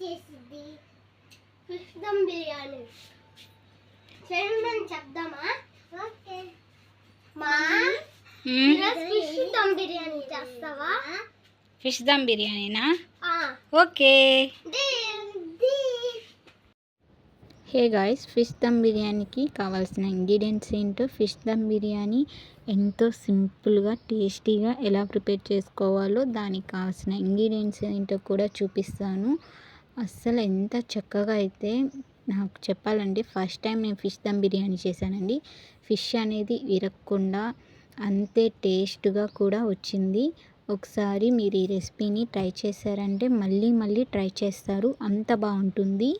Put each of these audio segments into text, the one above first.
చేసింది ఫిష్ దమ్ బిర్యానీ. చేయమని చెప్దామా? ఓకే. మా ఫిష్ దమ్ బిర్యానీ చేస్తావా? Fish dum బిర్యానీనా? Okay. Hey guys fish dum బిర్యానీకి కావాల్సిన ఇంగ్రీడియంట్స్ ఏంటో ఫిష్ దమ్ బిర్యానీ ఎంతో సింపుల్గా టేస్టీగా ఎలా ప్రిపేర్ చేసుకోవాలో దానికి కావాల్సిన ఇంగ్రీడియంట్స్ ఏంటో కూడా చూపిస్తాను. అస్సలు ఎంత చక్కగా అయితే నాకు చెప్పాలంటే ఫస్ట్ టైం నేను ఫిష్ దమ్ బిర్యానీ చేశానండి. ఫిష్ అనేది విరగకుండా అంతే టేస్ట్గా కూడా వచ్చింది. ఒకసారి మీరు ఈ రెసిపీని ట్రై చేశారంటే మళ్ళీ మళ్ళీ ట్రై చేస్తారు అంత బాగుంటుంది.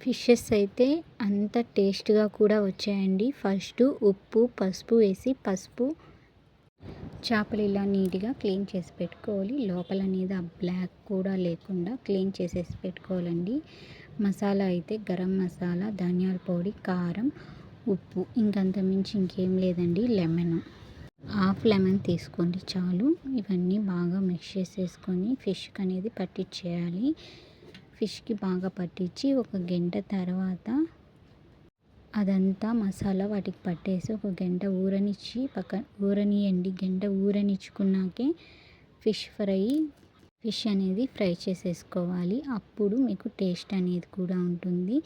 ఫిషెస్ అయితే అంత టేస్ట్గా కూడా వచ్చాయండి. ఫస్ట్ ఉప్పు పసుపు వేసి పసుపు చేపలు ఇలా నీట్గా క్లీన్ చేసి పెట్టుకోవాలి. లోపల అనేది ఆ బ్లాక్ కూడా లేకుండా క్లీన్ చేసేసి పెట్టుకోవాలండి. మసాలా అయితే గరం మసాలా ధనియాల పొడి కారం ఉప్పు ఇంకంత మించి ఇంకేం లేదండి. లెమన్. హాఫ్ లెమన్ తీసుకోండి చాలు. ఇవన్నీ బాగా మిక్స్ చేసేసుకొని ఫిష్కి అనేది పట్టించేయాలి. ఫిష్కి బాగా పట్టించి ఒక గంట తర్వాత అదంతా మసాలా వాటికి పట్టేసి ఒక గంట ఊరనిచ్చి పక్క ఊరనియండి. గంట ఊరనిచ్చుకున్నాకే ఫిష్ ఫ్రై ఫిష్ అనేది ఫ్రై చేసేసుకోవాలి. అప్పుడు మీకు టేస్ట్ అనేది కూడా ఉంటుంది.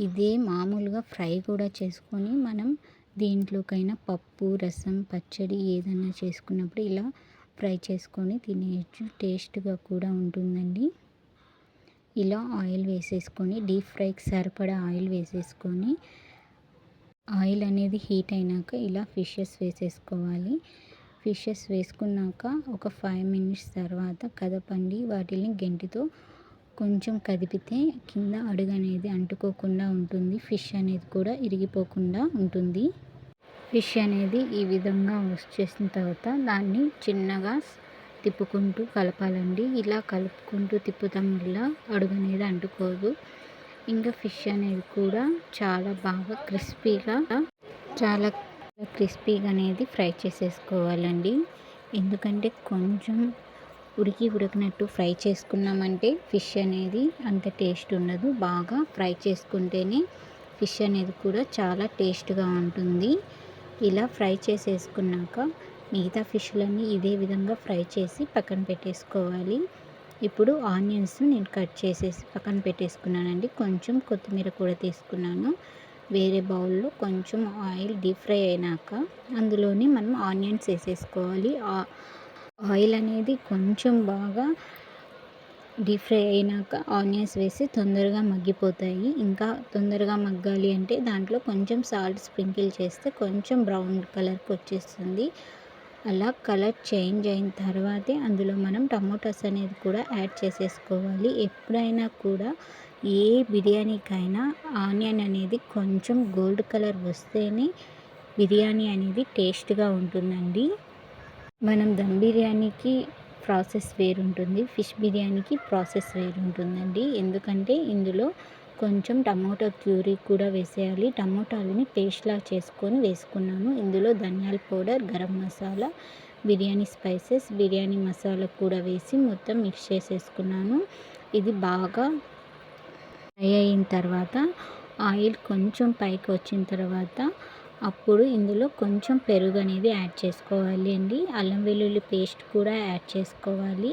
ఇదే మామూలుగా ఫ్రై కూడా చేసుకొని మనం దీంట్లోకైనా పప్పు రసం పచ్చడి ఏదైనా చేసుకున్నప్పుడు ఇలా ఫ్రై చేసుకొని తినేయచ్చు. టేస్ట్గా కూడా ఉంటుందండి. ఇలా ఆయిల్ వేసేసుకొని డీప్ ఫ్రైకి సరిపడా ఆయిల్ వేసేసుకొని ఆయిల్ అనేది హీట్ అయినాక ఇలా ఫిషెస్ వేసేసుకోవాలి. ఫిషెస్ వేసుకున్నాక ఒక ఫైవ్ మినిట్స్ తర్వాత కదపండి. వాటిని గెంటితో కొంచెం కదిపితే కింద అడుగు అనేది అంటుకోకుండా ఉంటుంది. ఫిష్ అనేది కూడా ఇరిగిపోకుండా ఉంటుంది. ఫిష్ అనేది ఈ విధంగా వచ్చేసిన తర్వాత దాన్ని చిన్నగా తిప్పుకుంటూ కలపాలండి. ఇలా కలుపుకుంటూ తిప్పుతాం వల్ల అడుగు అనేది అంటుకోదు. ఇంకా ఫిష్ అనేది కూడా చాలా బాగా క్రిస్పీగా చాలా క్రిస్పీగా అనేది ఫ్రై చేసేసుకోవాలండి. ఎందుకంటే కొంచెం ఉడికి ఉడికినట్టు ఫ్రై చేసుకున్నామంటే ఫిష్ అనేది అంత టేస్ట్ ఉండదు. బాగా ఫ్రై చేసుకుంటేనే ఫిష్ అనేది కూడా చాలా టేస్ట్గా ఉంటుంది. ఇలా ఫ్రై చేసేసుకున్నాక మిగతా ఫిష్లన్నీ ఇదే విధంగా ఫ్రై చేసి పక్కన పెట్టేసుకోవాలి. ఇప్పుడు ఆనియన్స్ నేను కట్ చేసేసి పక్కన పెట్టేసుకున్నానండి. కొంచెం కొత్తిమీర కూడా తీసుకున్నాను. వేరే బౌల్లో కొంచెం ఆయిల్ డీప్ ఫ్రై అయినాక అందులోనే మనం ఆనియన్స్ వేసేసుకోవాలి. ఆ- ఆయిల్ అనేది కొంచెం బాగా డీప్ ఫ్రై అయినాక ఆనియన్స్ వేసి తొందరగా మగ్గిపోతాయి. ఇంకా తొందరగా మగ్గాలి అంటే దాంట్లో కొంచెం సాల్ట్ స్ప్రింకిల్ చేస్తే కొంచెం బ్రౌన్ కలర్కి వచ్చేస్తుంది. అలా కలర్ చేంజ్ అయిన తర్వాతే అందులో మనం టమోటాస్ అనేది కూడా యాడ్ చేసేసుకోవాలి. ఎప్పుడైనా కూడా ఏ బిర్యానీకైనా ఆనియన్ అనేది కొంచెం గోల్డ్ కలర్ వస్తేనే బిర్యానీ అనేది టేస్ట్గా ఉంటుందండి. మనం దమ్ బిర్యానీకి ప్రాసెస్ వేరుంటుంది ఫిష్ బిర్యానీకి ప్రాసెస్ వేరుంటుందండి. ఎందుకంటే ఇందులో కొంచెం టమాటో ప్యూరీ కూడా వేసేయాలి. టమోటాలని పేస్ట్లా చేసుకొని వేసుకున్నాను. ఇందులో ధనియాల పౌడర్ గరం మసాలా బిర్యానీ స్పైసెస్ బిర్యానీ మసాలా కూడా వేసి మొత్తం మిక్స్ చేసేసుకున్నాను. ఇది బాగా ఫ్రై అయిన తర్వాత ఆయిల్ కొంచెం పైకి వచ్చిన తర్వాత అప్పుడు ఇందులో కొంచెం పెరుగు అనేది యాడ్ చేసుకోవాలి అండి. అల్లం వెల్లుల్లి పేస్ట్ కూడా యాడ్ చేసుకోవాలి.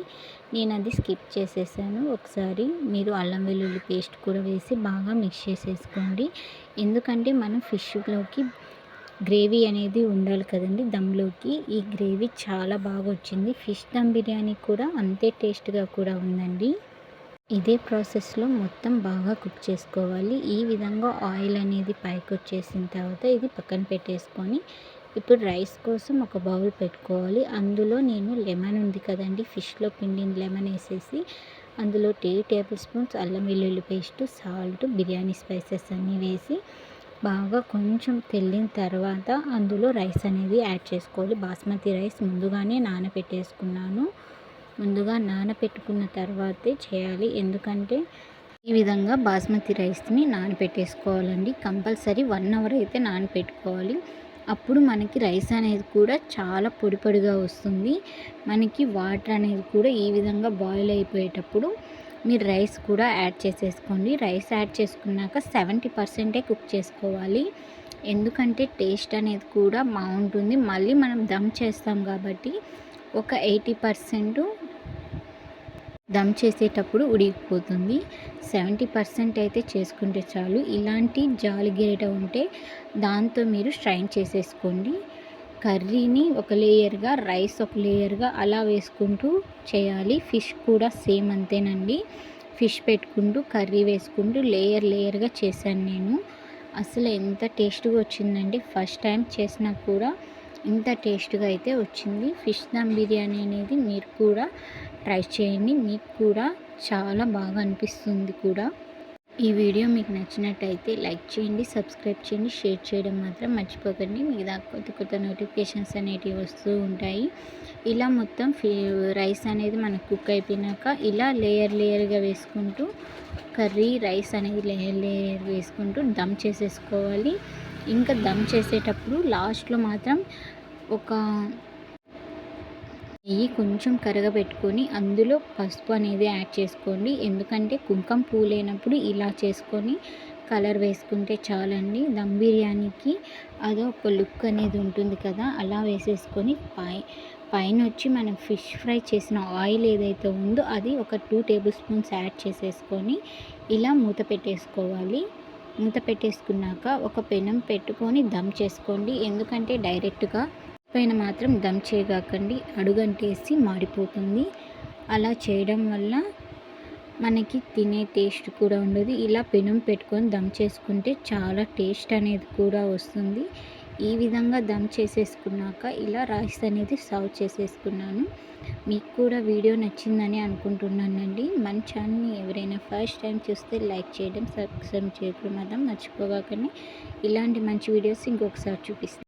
నేను అది స్కిప్ చేసేసాను. ఒకసారి మీరు అల్లం వెల్లుల్లి పేస్ట్ కూడా వేసి బాగా మిక్స్ చేసేసుకోండి. ఎందుకంటే మనం ఫిష్లోకి గ్రేవీ అనేది ఉండాలి కదండి దమ్లోకి. ఈ గ్రేవీ చాలా బాగా వచ్చింది. ఫిష్ దమ్ బిర్యానీ కూడా అంతే టేస్ట్గా కూడా ఉందండి. ఇదే ప్రాసెస్లో మొత్తం బాగా కుక్ చేసుకోవాలి. ఈ విధంగా ఆయిల్ అనేది పైకి వచ్చేసిన తర్వాత ఇది పక్కన పెట్టేసుకొని ఇప్పుడు రైస్ కోసం ఒక బౌల్ పెట్టుకోవాలి. అందులో నేను లెమన్ ఉంది కదండి ఫిష్లో పిండిన లెమన్ వేసేసి అందులో టీ టేబుల్ స్పూన్స్ అల్లం వెల్లుల్లి పేస్ట్ సాల్ట్ బిర్యానీ స్పైసెస్ అన్నీ వేసి బాగా కొంచెం తెల్లిన తర్వాత అందులో రైస్ అనేది యాడ్ చేసుకోవాలి. బాస్మతి రైస్ ముందుగానే నానబెట్టేసుకున్నాను. ముందుగా నానబెట్టుకున్న తర్వాతే చేయాలి. ఎందుకంటే ఈ విధంగా బాస్మతి రైస్ని నానబెట్టేసుకోవాలండి కంపల్సరీ వన్ అవర్ అయితే నానబెట్టుకోవాలి అప్పుడు మనకి రైస్ అనేది కూడా చాలా పొడి పొడిగా వస్తుంది. మనకి వాటర్ అనేది కూడా ఈ విధంగా బాయిల్ అయిపోయేటప్పుడు మీరు రైస్ కూడా యాడ్ చేసేసుకోండి. రైస్ యాడ్ చేసుకున్నాక సెవెంటీ పర్సెంటే కుక్ చేసుకోవాలి. ఎందుకంటే టేస్ట్ అనేది కూడా బాగుంటుంది. మళ్ళీ మనం దమ్ చేస్తాం కాబట్టి ఒక ఎయిటీ పర్సెంట్ దమ్ చేసేటప్పుడు ఉడికిపోతుంది. సెవెంటీ పర్సెంట్ అయితే చేసుకుంటే చాలు. ఇలాంటి జాలి గరిట ఉంటే దాంతో మీరు స్ట్రైన్ చేసేసుకోండి. కర్రీని ఒక లేయర్గా రైస్ ఒక లేయర్గా అలా వేసుకుంటూ చేయాలి. ఫిష్ కూడా సేమ్ అంతేనండి. ఫిష్ పెట్టుకుంటూ కర్రీ వేసుకుంటూ లేయర్ లేయర్గా చేశాను నేను. అసలు ఎంత టేస్ట్గా వచ్చిందండి. ఫస్ట్ టైం చేసినా కూడా ఇంత టేస్ట్గా అయితే వచ్చింది. ఫిష్ దమ్ బిర్యానీ అనేది మీరు కూడా ట్రై చేయండి. మీకు కూడా చాలా బాగా అనిపిస్తుంది కూడా. ఈ వీడియో మీకు నచ్చినట్టయితే లైక్ చేయండి సబ్స్క్రైబ్ చేయండి షేర్ చేయడం మాత్రం మర్చిపోకండి. మిగతా కొత్త కొత్త నోటిఫికేషన్స్ అనేటివి వస్తూ ఉంటాయి. ఇలా మొత్తం రైస్ అనేది మనకు కుక్ అయిపోయినాక ఇలా లేయర్ లేయర్గా వేసుకుంటూ కర్రీ రైస్ అనేది లేయర్ లేయర్ వేసుకుంటూ దమ్ చేసేసుకోవాలి. ఇంకా దమ్ చేసేటప్పుడు లాస్ట్లో మాత్రం ఒక నెయ్యి కొంచెం కరగబెట్టుకొని అందులో పసుపు అనేది యాడ్ చేసుకోండి. ఎందుకంటే కుంకుమ పువ్వు లేనప్పుడు ఇలా చేసుకొని కలర్ వేసుకుంటే చాలండి. దమ్ బిర్యానీకి అదో ఒక లుక్ అనేది ఉంటుంది కదా అలా వేసేసుకొని పై పైన వచ్చి మనం ఫిష్ ఫ్రై చేసిన ఆయిల్ ఏదైతే ఉందో అది ఒక టూ టేబుల్ స్పూన్స్ యాడ్ చేసేసుకొని ఇలా మూత పెట్టేసుకోవాలి. మూత పెట్టేసుకున్నాక ఒక పెనం పెట్టుకొని దమ్ చేసుకోండి. ఎందుకంటే డైరెక్ట్గా పైన మాత్రం దమ్ చేయగాకండి అడుగంటేసి మాడిపోతుంది. అలా చేయడం వల్ల మనకి తినే టేస్ట్ కూడా ఉండదు. ఇలా పెనం పెట్టుకొని దమ్ చేసుకుంటే చాలా టేస్ట్ అనేది కూడా వస్తుంది. ఈ విధంగా దమ్ చేసేసుకున్నాక ఇలా రైస్ అనేది సర్వ్ చేసేసుకున్నాను. మీకు కూడా వీడియో నచ్చిందని అనుకుంటున్నానండి. మన ఛానల్ని ఎవరైనా ఫస్ట్ టైం చూస్తే లైక్ చేయడం సబ్స్క్రైబ్ చేయడం మాత్రం మర్చిపోగాకని ఇలాంటి మంచి వీడియోస్ ఇంకొకసారి చూపిస్తాను